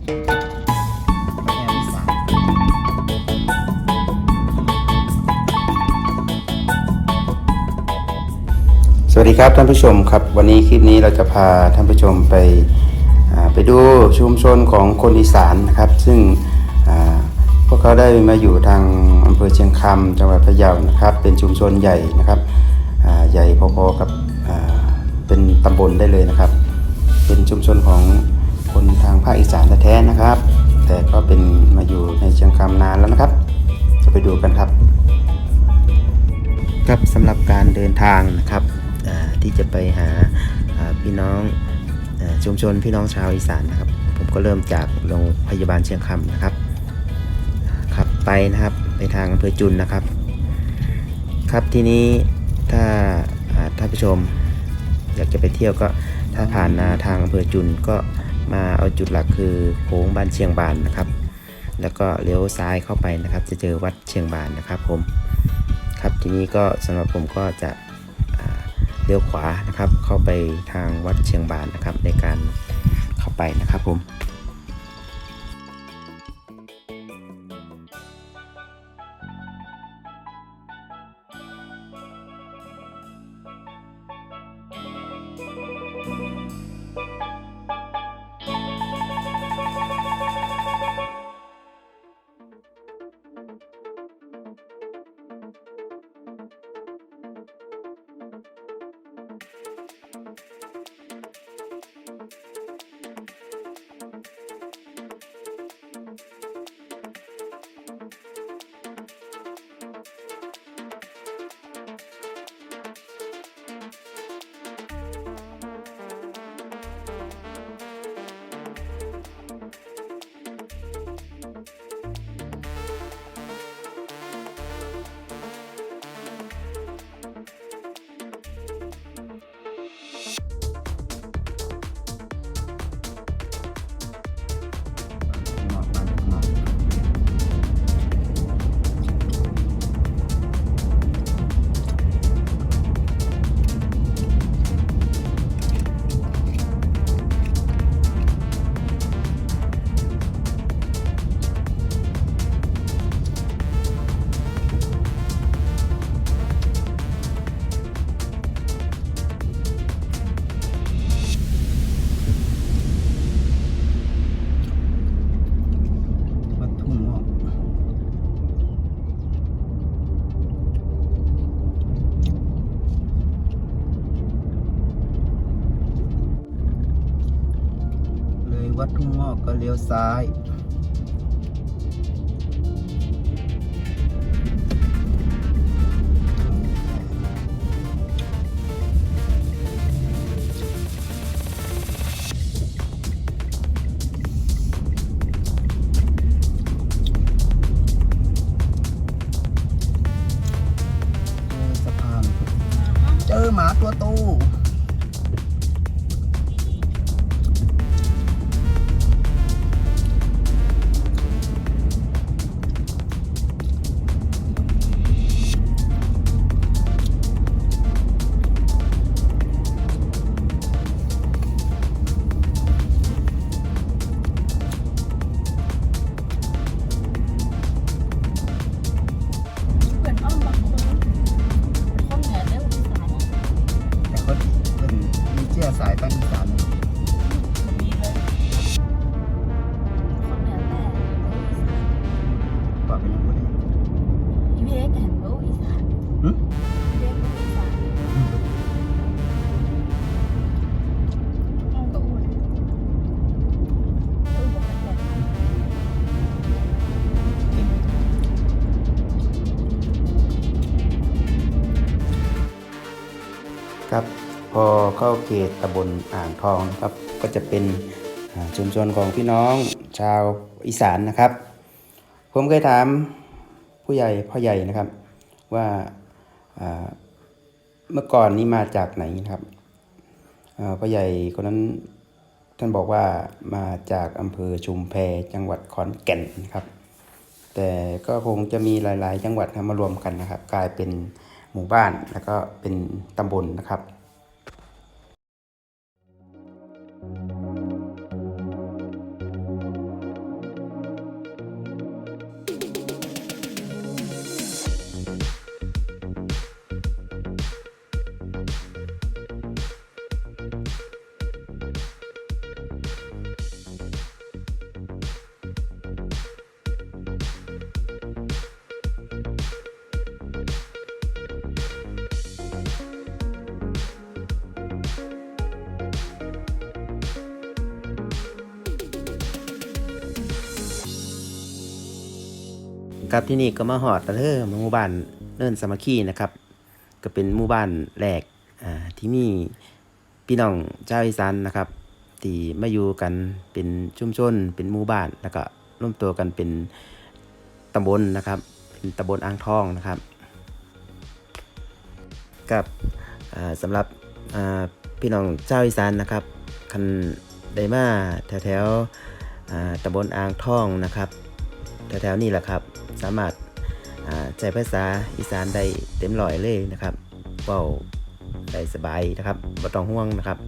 สวัสดีครับท่านผู้ชมครับ วันนี้คลิปนี้เราจะพาท่านผู้ชมไปไปดูชุมชนของคนอีสานนะครับ ซึ่งพวกเขาได้มาอยู่ทางอำเภอเชียงคำจังหวัดพะเยานะครับ เป็นชุมชนใหญ่นะครับใหญ่พอๆกับเป็นตำบลได้เลยนะครับ เป็นชุมชนของ คนทางภาคอีสานแท้ๆนะครับ แต่ก็เป็นมาอยู่ในเชียงคำนานแล้วนะครับ จะไปดูกันครับ ครับสำหรับการเดินทางนะครับที่จะไปหาพี่น้องชุมชนพี่น้องชาวอีสานนะครับ ผมก็เริ่มจากโรงพยาบาลเชียงคำนะครับขับไปนะครับไปทางอำเภอจุนนะครับ ครับที่นี้ถ้าอ่าท่านผู้ชม อยากจะไปเที่ยวก็ถ้าผ่านมาทางอำเภอจุนก็ มาเอาจุดหลักคือโค้งบ้านเชียงบานนะครับ แล้วก็เลี้ยวซ้ายเข้าไปนะครับ จะเจอวัดเชียงบานนะครับผมครับทีนี้ก็สำหรับผมก็จะเลี้ยวขวานะครับ เข้าไปทางวัดเชียงบานนะครับในการเข้าไปนะครับผม วัดทุ่งงอกก็เลี้ยวซ้าย ครับ พอเข้าเขตตำบลอ่างทองนะครับ ก็จะเป็นชุมชนของพี่น้องชาวอีสานนะครับ ผมเคยถามผู้ใหญ่พ่อใหญ่นะครับ ว่าเมื่อก่อนนี้มาจากไหนนะครับพ่อใหญ่คนนั้นท่านบอกว่ามาจากอำเภอชุมแพจังหวัดขอนแก่นนะครับ แต่ก็คงจะมีหลาย ๆ จังหวัดมารวมกันนะครับ กลายเป็น หมู่บ้านแล้วก็เป็นตำบลนะครับ ครับที่นี่ก็มาหอดแล้วเด้อหมู่บ้านเนินสามัคคีนะครับ ก็เป็นหมู่บ้านแรกอ่าที่มีพี่น้องชาวอีสานนะครับที่มาอยู่กันเป็นชุมชน เป็นหมู่บ้านแล้วก็ร่วมตัวกันเป็นตำบลนะครับ เป็นตำบลอ่างทองนะครับกับอ่าสำหรับอ่าพี่น้องชาวอีสานนะครับคันได้มาแถวๆอ่าตำบลอ่างทองนะครับ แถวๆนี้แหละครับ สามารถาใช้ภาษาอีสานได้เต็มร้อยเลยนะครับเว้าได้สบายนะครับบ่ต้องห่วงนะครับ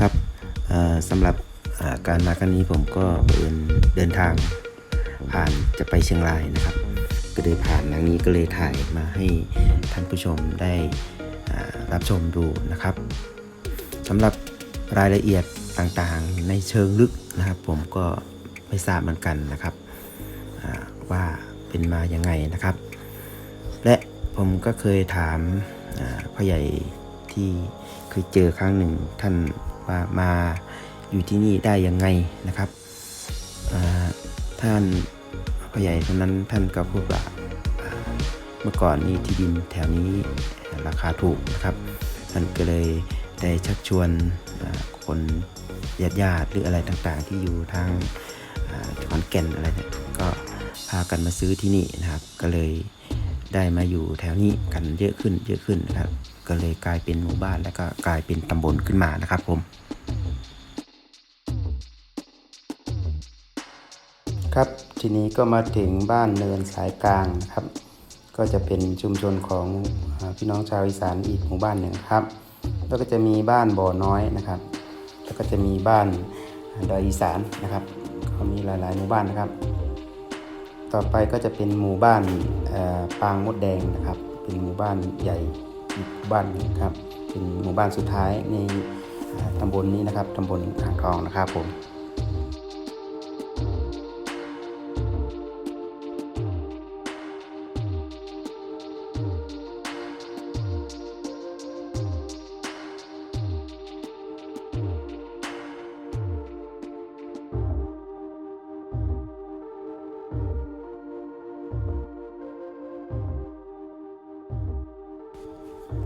ครับสำหรับาการมาครั้งนี้ผมก็เดินเดินทางผ่านจะไปเชียงรายนะครับ ก็เลยผ่านทางนี้ก็เลยถ่ายมาให้ท่านผู้ชมได้รับชมดูนะครับสำหรับรายละเอียด ต่างๆ ในเชิงลึกนะครับ ผมก็ไม่ทราบเหมือนกันนะครับว่าเป็นมายังไงนะครับ และผมก็เคยถามพ่อใหญ่ที่เคยเจอครั้งหนึ่งท่านว่ามาอยู่ที่นี่ได้ยังไงนะครับท่านพ่อใหญ่คนนั้นท่านก็พูดว่าอ่าเมื่อก่อนนี้ที่ดินแถวนี้ราคาถูกนะครับท่านก็เลย ได้ชักชวนคนญาติญาติหรืออะไรต่างๆ ที่อยู่ทางขอนแก่นอะไรเนี่ยก็พากันมาซื้อที่นี่นะครับ ก็เลยได้มาอยู่แถวนี้กันเยอะขึ้นเยอะขึ้นนะครับ ก็เลยกลายเป็นหมู่บ้านแล้วก็กลายเป็นตำบลขึ้นมานะครับผมครับทีนี้ก็มาถึงบ้านเนินสายกลางครับ ก็จะเป็นชุมชนของพี่น้องชาวอีสานอีกหมู่บ้านหนึ่งครับ แล้วก็จะมีบ้านบ่อน้อยนะครับ แล้วก็จะมีบ้านดอยอีสานนะครับเขามีหลายๆหมู่บ้านนะครับ ต่อไปก็จะเป็นหมู่บ้านปางมดแดงนะครับ เป็นหมู่บ้านใหญ่อีกบ้านหนึงครับ เป็นหมู่บ้านสุดท้ายในตำบลนี้นะครับตำบลอ่างทองนะครับผม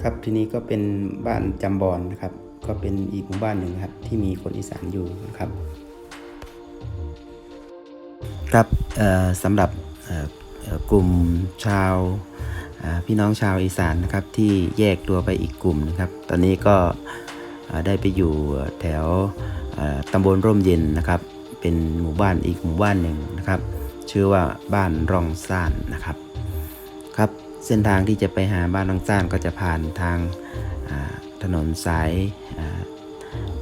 ครับที่นี้ก็เป็นบ้านจำบอนนะครับ ก็เป็นอีกหมู่บ้านหนึ่งครับ ที่มีคนอีสานอยู่นะครับ ครับสำหรับกลุ่มชาวพี่น้องชาวอีสานนะครับที่แยกตัวไปอีกกลุ่มนะครับ ตอนนี้ก็ได้ไปอยู่แถวตำบลร่มเย็นนะครับ เป็นหมู่บ้านอีกหมู่บ้านหนึ่งนะครับ ชื่อว่าบ้านร่องซ่านนะครับครับ เส้นทางที่จะไปหาบ้านน้องจ้านก็จะผ่านทางถนนสาย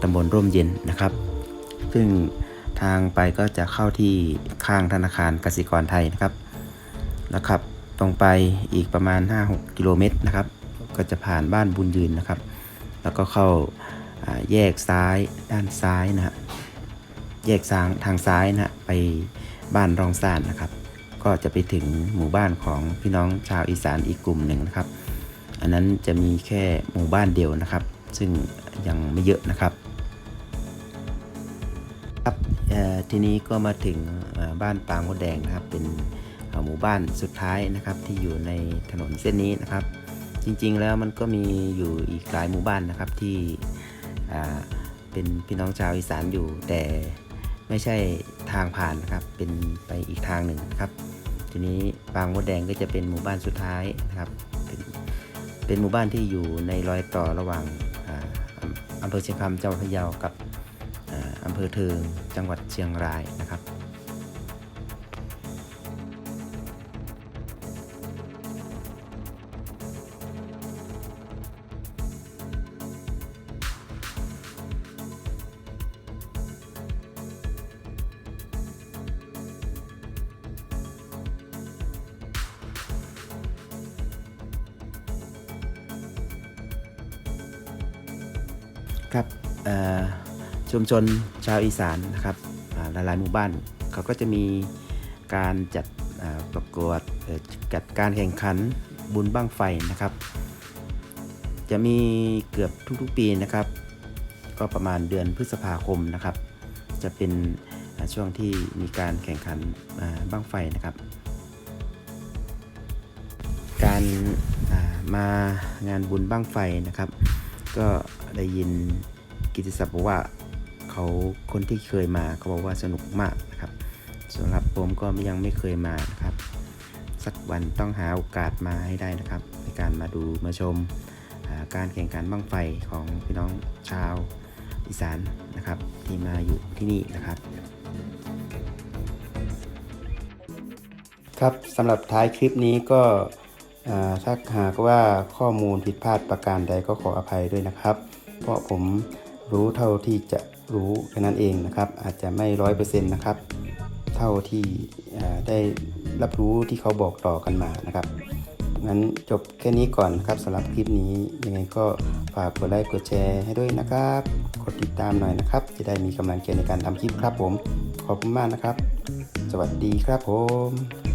ตำบลร่มเย็นนะครับ ซึ่งทางไปก็จะเข้าที่ข้างธนาคารกสิกรไทยนะครับแล้วขับ ตรงไปอีกประมาณ 5-6 กิโลเมตรนะครับ ก็จะผ่านบ้านบุญยืนนะครับ แล้วก็เข้าแยกซ้ายด้านซ้ายนะฮะแยกซางทางซ้ายนะฮะไปบ้านรองซ่านนะครับ ก็จะไปถึงหมู่บ้านของพี่น้องชาวอีสานอีกกลุ่มหนึ่งนะครับ อันนั้นจะมีแค่หมู่บ้านเดียวนะครับ ซึ่งยังไม่เยอะนะครับครับทีนี้ก็มาถึงบ้านปางมดแดงนะครับ เป็นหมู่บ้านสุดท้ายนะครับที่อยู่ในถนนเส้นนี้นะครับ จริงๆแล้วมันก็มีอยู่อีกหลายหมู่บ้านนะครับที่เป็นพี่น้องชาวอีสานอยู่แต่ไม่ใช่ทางผ่านนะครับ เป็นไปอีกทางหนึ่งครับ ทีนี้บางมดแดงก็จะเป็นหมู่บ้านสุดท้ายนะครับ เป็นเป็นหมู่บ้านที่อยู่ในรอยต่อระหว่างอำเภอเชียงคำจังหวัดพะเยากับอำเภอเทิงจังหวัดเชียงรายนะครับ ครับชุมชนชาวอีสานนะครับอ่าหลายๆหมู่บ้านเขาก็จะมีการจัดประกวดจัดการแข่งขันบุญบ้างไฟนะครับ จะมีเกือบทุกๆปีนะครับ ก็ประมาณเดือนพฤษภาคมนะครับ จะเป็นช่วงที่มีการแข่งขันบ้างไฟนะครับ การมางานบุญบ้างไฟนะครับ ก็ได้ยินกิติศัพท์บอกว่าเขาคนที่เคยมาเขาบอกว่าสนุกมากนะครับสำหรับผมก็ยังไม่เคยมานะครับ สักวันต้องหาโอกาสมาให้ได้นะครับ ในการมาดูมาชมาการแข่งขันบ้างไฟของพี่น้องชาวอีสานนะครับ ที่มาอยู่ที่นี่นะครับ ครับสำหรับท้ายคลิปนี้ก็ ถ้าหากว่าข้อมูลผิดพลาดประการใดก็ขออภัยด้วยนะครับ เพราะผมรู้เท่าที่จะรู้แค่นั้นเองนะครับ อาจจะไม่ร้อยเปอร์เซ็นต์นะครับ เท่าที่ได้รับรู้ที่เขาบอกต่อกันมานะครับงั้นจบแค่นี้ก่อนนครับสำหรับคลิปนี้ยังไงก็ฝากกดไลค์กดแชร์ให้ด้วยนะครับ กดติดตามหน่อยนะครับ จะได้มีกำลังใจในการทำคลิปครับผม ขอบคุณมากนะครับ สวัสดีครับผม